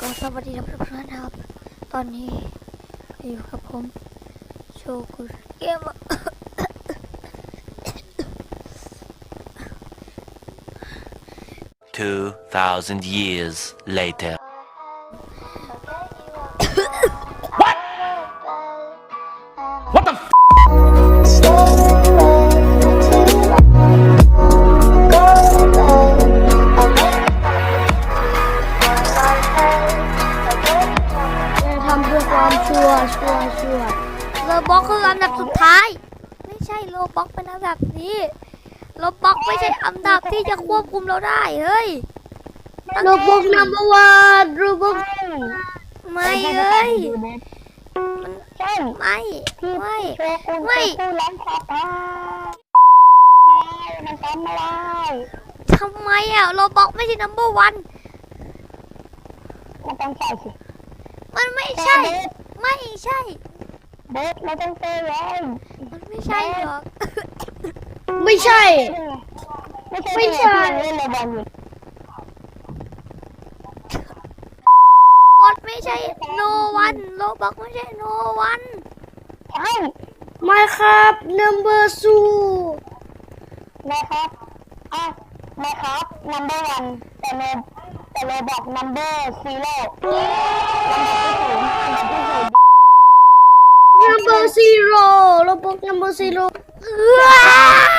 ก็สวัสดีท่านผู้ชมนะครับ ตอนนี้อยู่กับผมโชกุเกมส์2,000 years later. โลบ็อกคืออันดับสุดท้าย ไม่ใช่โลบ็อกเป็นอันดับนี้โลบ็อกไม่ใช่อันดับที่จะควบคุมเราได้เฮ้ยโรบุกนัมเบอร์วันโรบุกไม่เฮ้ยใช่ไม่ไม่โชกุนไม่ผู้ร้านคาตามันทำอะไรทำไมอะโลบ็อกไม่ใช่ number one มันต้องใส่สิมันไม่ใช่ ไม่ใช่ เบสเราต้องเซเว่นมันไม่ใช่หรอก ไม่ใช่ ไม่ไม่ใช่ เล่นเลยบอลอยู่บอทไม่ใช่ no one โลบ็อกไม่ใช่ no one ใช่ไม่ครับ number two นะครับอะนะครับนัมเบอร์วันแต่โนแต่โนบอกนัมเบอร์ซีโร่ลำดับที่ศูนย์ลำดับที่ศูนย์ number zero โลบ็อก number zero เอ้อ